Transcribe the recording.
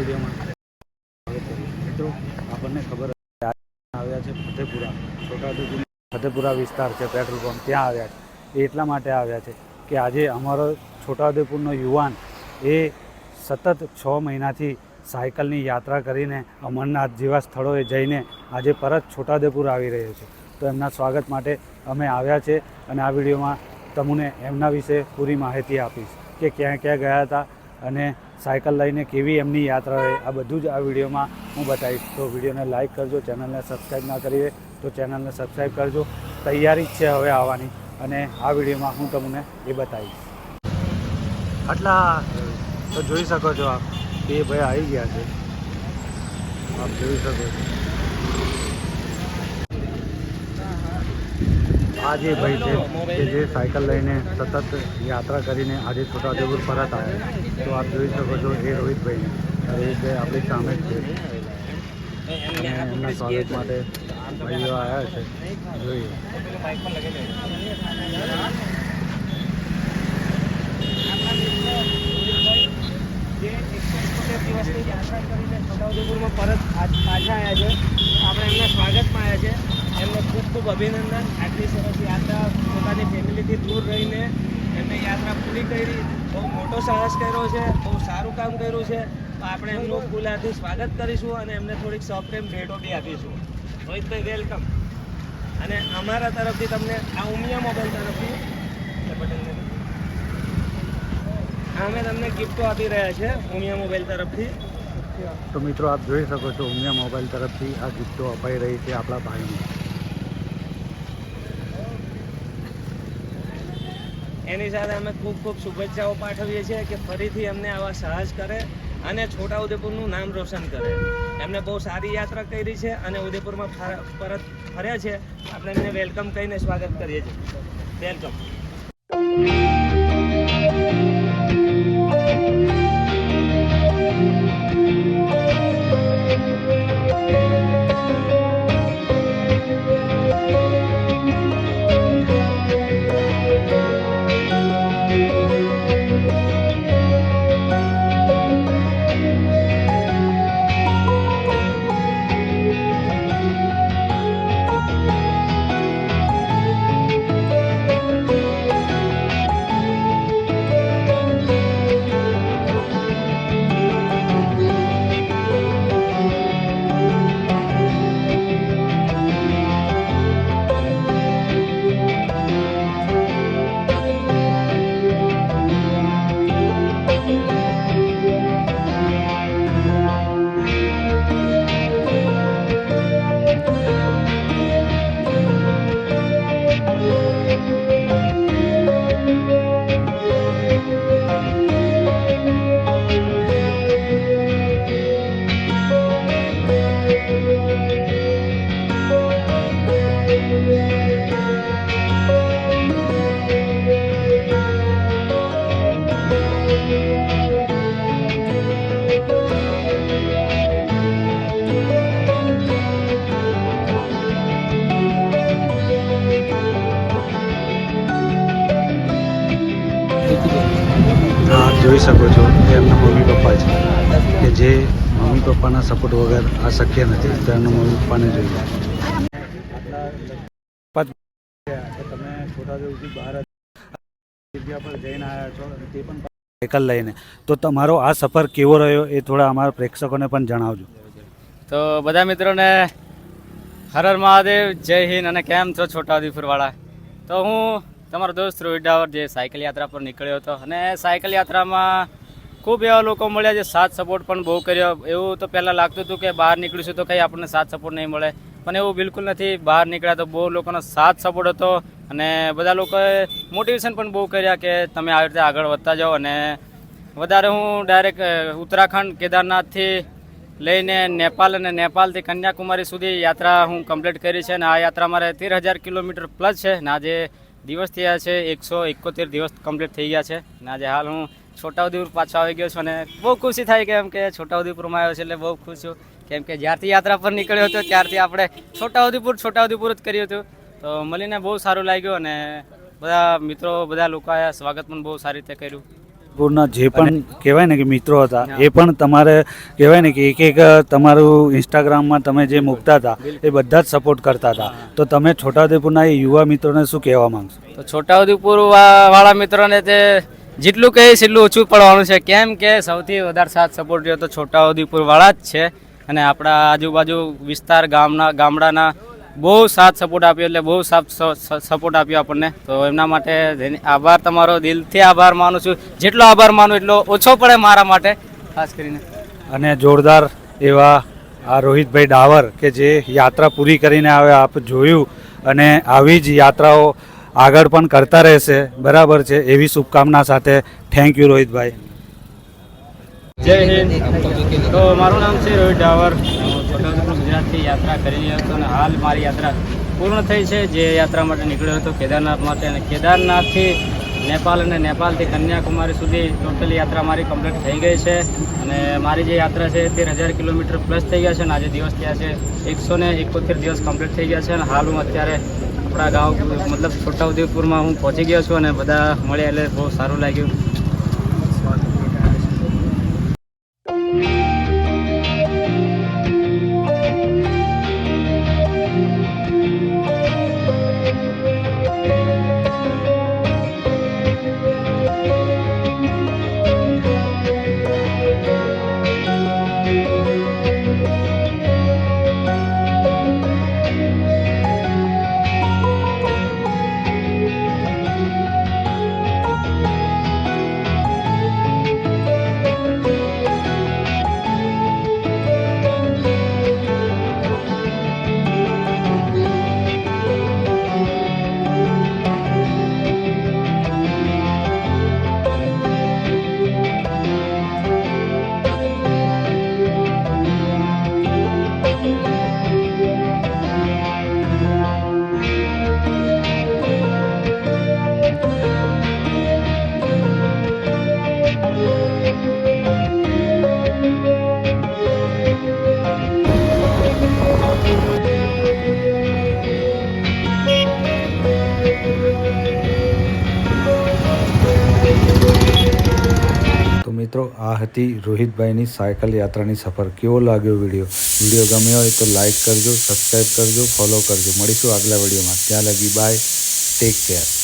વિડીયોમાં. મિત્રો આપણને ખબર આવ્યા છે ફતેપુરા, છોટાઉદેપુર ફતેપુરા વિસ્તાર છે, પેટ્રોલ પંપ. ત્યાં આવ્યા છે. એ એટલા માટે આવ્યા છે કે આજે અમારો છોટાઉદેપુરનો યુવાન એ સતત છ મહિનાથી સાયકલની યાત્રા કરીને અમરનાથ જેવા સ્થળોએ જઈને આજે પરત છોટાઉદેપુર આવી રહ્યો છે. તો એમના સ્વાગત માટે અમે આવ્યા છે અને આ વિડીયોમાં તમને એમના વિશે પૂરી માહિતી આપીશ કે ક્યાં ક્યાં ગયા હતા અને સાયકલ લઈને કેવી એમની યાત્રા રહી, આ બધું જ આ વિડીયોમાં હું બતાવીશ. તો વિડીયોને લાઇક કરજો, ચેનલને સબસ્ક્રાઈબ ના કરીએ તો ચેનલને સબસ્ક્રાઈબ કરજો. તૈયારી જ છે હવે આવવાની અને આ વિડીયોમાં હું તમને એ બતાવીશ. આટલા, તો જોઈ શકો છો આપ. બે ભાઈ આવી ગયા છે. આપ જોઈ શકો છો. આ જે ભાઈ છે કે જે સાયકલ લઈને સતત યાત્રા કરીને આજે છોટાઉદેપુર પરત આવ્યા તો આપ જોઈ શકો છો એ રોહિતભાઈ રોહિતભાઈ આપણી સામે જ છે. અને એમના સ્વાગત માટે ભાઈઓ આવ્યા છે. જોઈએ જે એકસો એકોતેર દિવસની યાત્રા કરીને છોટાઉદેપુરમાં પરત આજ પાછા આવ્યા છે આપણે એમના સ્વાગતમાં આવ્યા છે એમને ખૂબ ખૂબ અભિનંદન આટલી સરસ યાત્રા પોતાની ફેમિલીથી દૂર રહીને એમને યાત્રા કરી, બહુ મોટો સાહસ કર્યો છે, બહુ સારું કામ કર્યું છે. આપણે એમનું ફૂલાથી સ્વાગત કરીશું અને એમને થોડીક સપ્રેમ ભેટો બી આપીશું. રોહિતભાઈ વેલકમ અને અમારા તરફથી તમને, આ ઉમિયા મોબાઈલ તરફથી અમે તમને ગિફ્ટો આપી રહ્યા છે ઉમિયા મોબાઈલ તરફથી. તો મિત્રો, આપ જોઈ શકો છો ઉમિયા મોબાઈલ તરફથી આ ગિફ્ટો અપાઈ રહી છે આપણા ભાઈને. એની સાથે અમે ખૂબ ખૂબ શુભેચ્છાઓ પાઠવીએ છીએ કે ફરીથી અમને આવા સાહસ કરે અને છોટાઉદેપુરનું નામ રોશન કરે. એમને બહુ સારી યાત્રા કરી છે અને ઉદયપુરમાં ફર- પરત ફર્યા છે. આપણે એમને વેલકમ કહીને સ્વાગત કરીએ છીએ. વેલકમ. જોઈ શકો છો કે એમના મમ્મી પપ્પા છે. કે જે મમ્મી પપ્પાના સપોર્ટ વગર આ શક્ય નથી તો એમના મમ્મી પપ્પાને જોઈએ. તમે છોટાઉદેપુરથી બહાર જગ્યા પર જઈને આવ્યા છો તે પણ સાયકલ લઈને. તો તમારો આ સફર કેવો રહ્યો એ થોડા અમારા પ્રેક્ષકોને પણ જણાવજો. તો બધા મિત્રોને હર હર મહાદેવ જય હિન્દ અને કેમ છો છોટાઉદેપુર વાળા તો હું તમારો દોસ્ત રોહિત ડાવર જે સાયકલ યાત્રા પર નીકળ્યો હતો અને સાયકલ યાત્રામાં ખૂબ એવા લોકો મળ્યા જે સાથ સપોર્ટ પણ બહુ કર્યો. એવું તો પહેલાં લાગતું હતું કે બહાર નીકળીશું તો કંઈ આપણને સાથ સપોર્ટ નહીં મળે. પણ એવું બિલકુલ નથી. બહાર નીકળ્યા તો બહુ લોકોનો સાથ સપોર્ટ હતો અને બધા લોકોએ મોટિવેશન પણ બહુ કર્યા કે તમે આવી રીતે આગળ વધતા જાઓ અને વધારે હું ડાયરેક્ટ ઉત્તરાખંડ કેદારનાથથી લઈને નેપાલ અને નેપાલથી કન્યાકુમારી સુધી યાત્રા હું કમ્પ્લીટ કરી છે અને આ યાત્રા મારે તેર હજાર કિલોમીટર પ્લસ છે. અને આજે દિવસ થયા છે, એકસો એકોતેર દિવસ કમ્પ્લીટ થઈ ગયા છે. અને આજે હાલ હું છોટાઉદેપુર પાછો આવી ગયો છું અને બહુ ખુશી થાય કેમ કે છોટાઉદેપુરમાં આવ્યો છે એટલે બહુ ખુશ છું. કેમ કે જ્યારથી યાત્રા પર નીકળ્યો હતો, ત્યારથી આપણે છોટાઉદેપુર છોટાઉદેપુર જ કર્યું હતું. તો મળીને બહુ સારું લાગ્યું અને બધા મિત્રો, બધા લોકો આવ્યા સ્વાગત પણ બહુ સારી રીતે કર્યું. પૂરના જે પણ કહેવાય ને કે મિત્રો હતા એ પણ તમારે કહેવાય ને કે એક એક તમારું ઇન્સ્ટાગ્રામમાં તમે જે મૂકતા હતા એ બધા જ સપોર્ટ કરતા હતા. તો તમે છોટાઉદેપુરના એ યુવા મિત્રોને શું કહેવા માંગશો? તો છોટાઉદેપુર વાળા મિત્રોને તે જેટલું કહીશ એટલું ઓછું પડવાનું છે. કેમ કે સૌથી વધારે સાથ સપોર્ટ રહ્યો તો છોટાઉદેપુર વાળા જ છે. અને આપણા આજુબાજુ વિસ્તાર ગામના ગામડાના બહુ સાથ સપોર્ટ આપ્યો એટલે બહુ સાથ સપોર્ટ આપ્યો આપણને. તો એમના માટે આભાર તમારો દિલથી આભાર માનું છું. જેટલો આભાર માનું એટલો ઓછો પડે મારા માટે. ખાસ કરીને. અને જોરદાર એવા આ રોહિતભાઈ ડાવર કે જે યાત્રા પૂરી કરીને આવે આપ જોયું અને આવી જ યાત્રાઓ આગળ પણ કરતા રહેશે. બરાબર છે. એવી શુભકામના સાથે થેન્ક યુ રોહિતભાઈ. જય હિન્દ. તો મારું નામ છે રોહિત ડાવર. છોટાઉદેપુર ગુજરાતથી યાત્રા કરી રહ્યો હતો અને હાલ મારી યાત્રા પૂર્ણ થઈ છે. જે યાત્રા માટે નીકળ્યો હતો કેદારનાથ માટે અને કેદારનાથથી નેપાલ અને નેપાલથી કન્યાકુમારી સુધી ટોટલ યાત્રા મારી કમ્પ્લીટ થઈ ગઈ છે. અને મારી જે યાત્રા છે તેર હજાર કિલોમીટર પ્લસ થઈ ગયા છે અને આજે દિવસ થયા છે એકસો ને એકોતેર દિવસ કમ્પ્લીટ થઈ ગયા છે. અને હાલ હું અત્યારે આપણા ગાંવ, મતલબ છોટાઉદેપુરમાં હું પહોંચી ગયો છું અને બધા મળ્યા એટલે બહુ સારું લાગ્યું. મિત્રો, આ હતી રોહિતભાઈની સાયકલ યાત્રાની સફર. કેવો લાગ્યો વીડિયો? વીડિયો ગમ્યો હોય તો લાઈક કરજો, સબસ્ક્રાઈબ કરજો, ફોલો કરજો. મળીશું આગલા વિડીયોમાં. ત્યાં લગી બાય. Take care